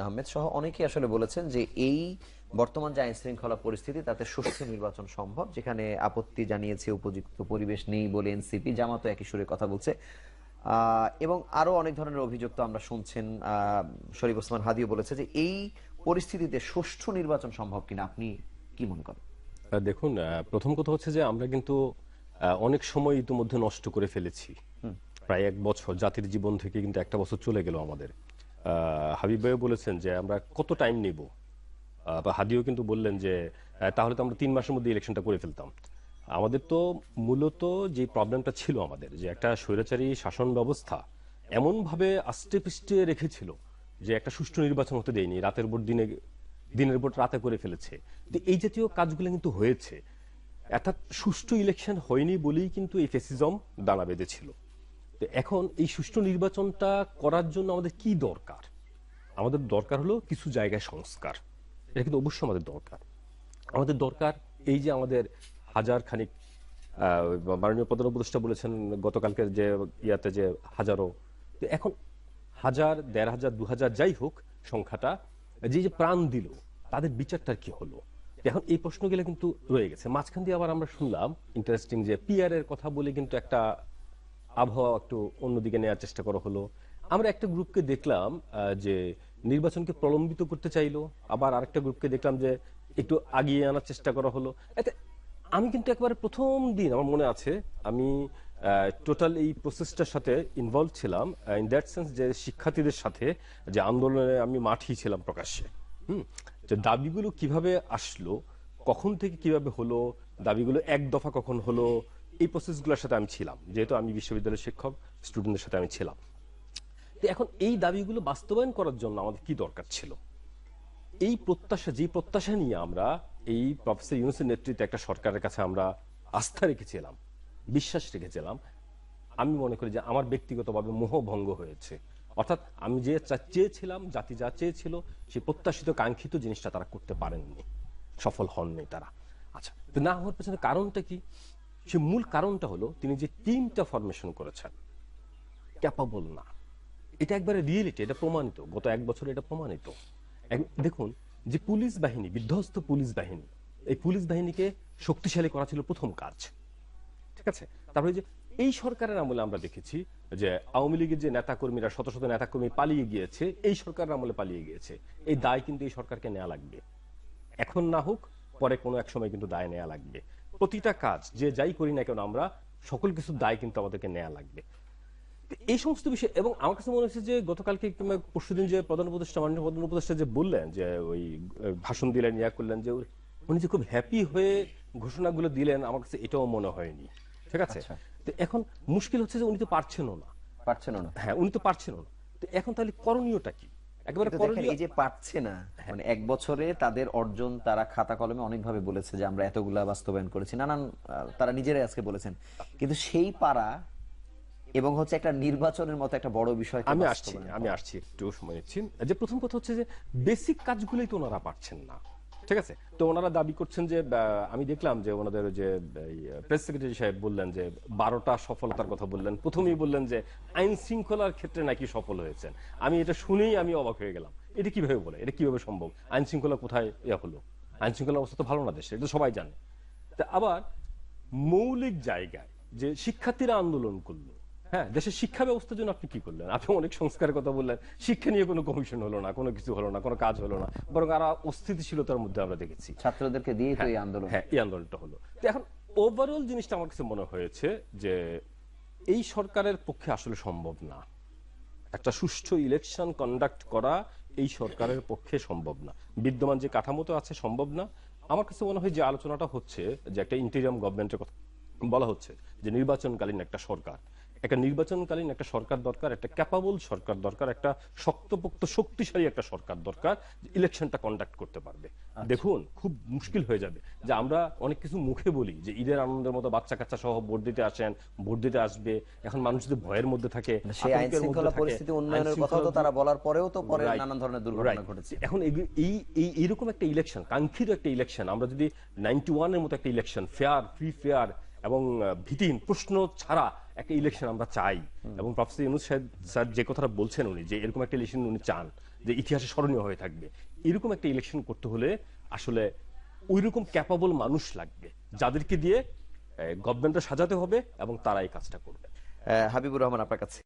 আহমেদ সহ অনেকেই আসলে বলেছেন যে এই বর্তমান যে আইন শৃঙ্খলা পরিস্থিতি তাতে সুষ্ঠু নির্বাচন সম্ভব যেখানে আপত্তি জানিয়েছে উপযুক্ত পরিবেশ নেই বলে এনসিপি জামাতও একই সুরে কথা বলছে। এবং আরও অনেক ধরনের অভিযোগ তো আমরা শুনছেন শরীফ ওসমান হাদিও বলেছে যে এই পরিস্থিতিতে সুষ্ঠু নির্বাচন সম্ভব কিনা আপনি কি মনে করেন? দেখুন প্রথম কথা হচ্ছে যে আমরা কিন্তু অনেক সময় ইতিমধ্যে নষ্ট করে ফেলেছি। প্রায় এক বছর জাতির জীবন থেকে কিন্তু একটা বছর চলে গেল আমাদের। হাবিব ভাইও বলেছেন যে আমরা কত টাইম নিব? বা হাদিও কিন্তু বললেন যে তাহলে তো আমরা তিন মাসের মধ্যে ইলেকশনটা করে ফেলতাম। আমাদের তো মূলত যে প্রবলেমটা ছিল আমাদের, যে একটা স্বৈরাচারী শাসন ব্যবস্থা এমনভাবে আস্তে পিষ্টে রেখেছিল যে একটা সুষ্ঠু নির্বাচন হতে দেয়নি, রাতের পর দিনে, দিনের পর রাতে করে ফেলেছে। তো এই জাতীয় কাজগুলো কিন্তু হয়েছে। অর্থাৎ সুষ্ঠু ইলেকশন হয়নি বলেই কিন্তু এই ফেসিজম দাঁড়া বেঁধেছিল। তো এখন এই সুষ্ঠু নির্বাচনটা করার জন্য আমাদের কি দরকার? আমাদের দরকার হলো কিছু জায়গায় সংস্কার। এটা কিন্তু অবশ্যই আমাদের দরকার। আমাদের দরকার এই যে আমাদের হাজার খানিক মাননীয় প্রধান উপদেষ্টা বলেছেন গতকালকের যে ইয়াতে যে হাজারো এখন হাজার, দেড় হাজার, দু হাজার যাই হোক সংখ্যাটা যে যে প্রাণ দিল, তাদের বিচারটার কি হলো? এখন এই প্রশ্নগুলো কিন্তু রয়ে গেছে। মাঝখান দিয়ে আবার আমরা শুনলাম ইন্টারেস্টিং যে পিয়ারের কথা বলে কিন্তু একটা আবহাওয়া একটু অন্যদিকে নেওয়ার চেষ্টা করা হলো। আমরা একটা গ্রুপকে দেখলাম যে নির্বাচনকে প্রলম্বিত করতে চাইলো। আবার আরেকটা গ্রুপকে দেখলাম যে একটু আগিয়ে আনার চেষ্টা করা হলো। এতে আমি কিন্তু একবারে প্রথম দিন আমার মনে আছে, আমি টোটাল এই প্রসেসটার সাথে ইনভলভ ছিলাম ইন দ্যাট সেন্স যে শিক্ষার্থীদের সাথে যে আন্দোলনে আমি মাঠেই ছিলাম প্রকাশ্যে। হুম? যে দাবিগুলো কীভাবে আসলো, কখন থেকে কীভাবে হলো, দাবিগুলো এক দফা কখন হলো এই প্রসেসগুলোর সাথে আমি ছিলাম। যেহেতু আমি বিশ্ববিদ্যালয়ের শিক্ষক স্টুডেন্টদের সাথে আমি ছিলাম। তো এখন এই দাবিগুলো বাস্তবায়ন করার জন্য আমাদের কি দরকার ছিল? এই প্রত্যাশা, যে প্রত্যাশা নিয়ে আমরা এই প্রফেসর ইউনুসের নেতৃত্বে একটা সরকারের কাছে আমরা আস্থা রেখেছিলাম, বিশ্বাস রেখেছিলাম, আমি মনে করি যে আমার ব্যক্তিগতভাবে মোহভঙ্গ হয়েছে। অর্থাৎ আমি যে চেয়েছিলাম, জাতি যা চেয়েছিল সেই প্রত্যাশিত, কাঙ্ক্ষিত জিনিসটা তারা করতে পারেননি, সফল হননি তারা। আচ্ছা তো না হওয়ার পেছনে কারণটা কি? সে মূল কারণটা হলো তিনি যে টিমটা ফরমেশন করেছেন ক্যাপাবল না। এটা একবারে রিয়েলিটি এটা প্রমাণিত। গত এক বছর এটা প্রমাণিত। দেখুন, যে পুলিশ বাহিনী, বিধ্বস্ত পুলিশ বাহিনী, এই পুলিশ বাহিনীকে শক্তিশালী করা ছিল প্রথম কাজ। ঠিক আছে? তারপরে যে এই সরকারের আমলে আমরা দেখেছি যে আওয়ামী লীগের যে নেতাকর্মীরা, শত শত নেতাকর্মী পালিয়ে গিয়েছে, এই সরকারের আমলে পালিয়ে গিয়েছে। এই দায় কিন্তু এই সরকারকে নেওয়া লাগবে। এখন না হোক, পরে কোনো এক সময় কিন্তু দায় নেওয়া লাগবে। প্রতিটা কাজ যে যাই করি না কেন আমরা সকল কিছু দায় কিন্তু আমাদেরকে নেওয়া লাগবে। এই সমস্ত বিষয় এবং আমার কাছে মনে হচ্ছে যে গতকালকে কিংবা পরশুদিন যে প্রধান উপদেষ্টা মাননীয় প্রধান উপদেষ্টা যে বললেন যে ওই ভাষণ দিলেন ইয়া করলেন যে উনি যে খুব হ্যাপি হয়ে ঘোষণাগুলো দিলেন আমার কাছে এটাও মনে হয়নি। ঠিক আছে? আচ্ছা। তো এখন মুশকিল হচ্ছে যে উনি তো পারছেনও না। পারছেনও না। হ্যাঁ উনি তো পারছেনও না। তো এখন তাহলে করণীয়টা কি? একেবারে এই যে পারছে না মানে এক বছরে তাদের অর্জন তারা খাতা কলমে অনেকভাবে বলেছে যে আমরা এতগুলা বাস্তবায়ন করেছি। নানান তারা নিজেরাই আজকে বলেছেন। কিন্তু সেই পারা এবং হচ্ছে একটা নির্বাচনের মতো একটা বড় বিষয় আমি আসছি আমি আসছি একটু সময় নিচ্ছি। যে প্রথম কথা হচ্ছে যে বেসিক কাজগুলোই তো ওনারা পারছেন না। ঠিক আছে? তো ওনারা দাবি করছেন যে আমি দেখলাম যে ওনাদের যে প্রেস সেক্রেটারি সাহেব বললেন যে, বারোটা সফলতার কথা বললেন। প্রথমেই বললেন যে, আইন শৃঙ্খলার ক্ষেত্রে নাকি সফল হয়েছেন। আমি এটা শুনেই আমি অবাক হয়ে গেলাম। এটা কীভাবে বলে? এটা কীভাবে সম্ভব? আইন শৃঙ্খলা কোথায় ইয়া হলো? আইন শৃঙ্খলা অবস্থা তো ভালো না দেশে, এটা সবাই জানে। তা আবার, মৌলিক জায়গায় যে শিক্ষার্থীরা আন্দোলন করল হ্যাঁ দেশের শিক্ষা ব্যবস্থার জন্য আপনি কি করলেন? আপনি অনেক সংস্কারের কথা বললেন। শিক্ষা নিয়ে কোনো কমিশন হলো না কোনো কিছু হলো না কোনো কাজ হলো না বরং আরও অস্থিতিশীলতার মধ্যে আমরা দেখেছি। ছাত্রদেরকে দিয়ে তো এই আন্দোলন। হ্যাঁ এই আন্দোলনটা হলো। তো এখন ওভারঅল জিনিসটা আমার কাছে মনে হয়েছে যে এই সরকারের পক্ষে আসলে সম্ভব না। একটা সুষ্ঠু ইলেকশন কন্ডাক্ট করা এই সরকারের পক্ষে সম্ভব না। বিদ্যমান যে কাঠামো তো আছে সম্ভব না। আমার কাছে মনে হয় যে আলোচনাটা হচ্ছে যে একটা ইন্টেরিয়াম গভর্নমেন্টের কথা বলা হচ্ছে যে নির্বাচনকালীন একটা সরকার। একটা নির্বাচনকালীন একটা সরকার দরকার একটা ক্যাপাবল সরকার দরকার একটা শক্তপোক্ত শক্তিশালী একটা সরকার দরকার ইলেকশনটা কন্ডাক্ট করতে পারবে। দেখুন খুব মুশকিল হয়ে যাবে যে আমরা অনেক কিছু মুখে বলি যে ঈদের আনন্দের মতো বাচ্চা কাচ্চা সহ ভোট দিতে আসেন ভোট দিতে আসবে এখন মানুষ যদি ভয়ের মধ্যে থাকে পরিস্থিতি উন্নয়নের কথা তো তারা বলার পরেও তো পরে নানান ধরনের দুর্ঘটনা ঘটেছে। এখন এই এই এইরকম একটা ইলেকশন কাঙ্ক্ষিত একটা ইলেকশন আমরা যদি নাইনটি ওয়ানের মতো একটা ইলেকশন ফেয়ার ফ্রি ফেয়ার এবং ভীতিহীন প্রশ্ন ছাড়া একটা ইলেকশন আমরা চাই। এবং প্রফেসর ইউনুস স্যার যে কথাটা বলছেন উনি যে এরকম একটা ইলেকশন উনি চান যে ইতিহাসে স্মরণীয় হয়ে থাকবে এরকম একটা ইলেকশন করতে হলে আসলে ওইরকম ক্যাপাবল মানুষ লাগবে যাদেরকে দিয়ে গভর্নমেন্টটা সাজাতে হবে এবং তারা এই কাজটা করবে। হাবিবুর রহমান আপনার কাছে।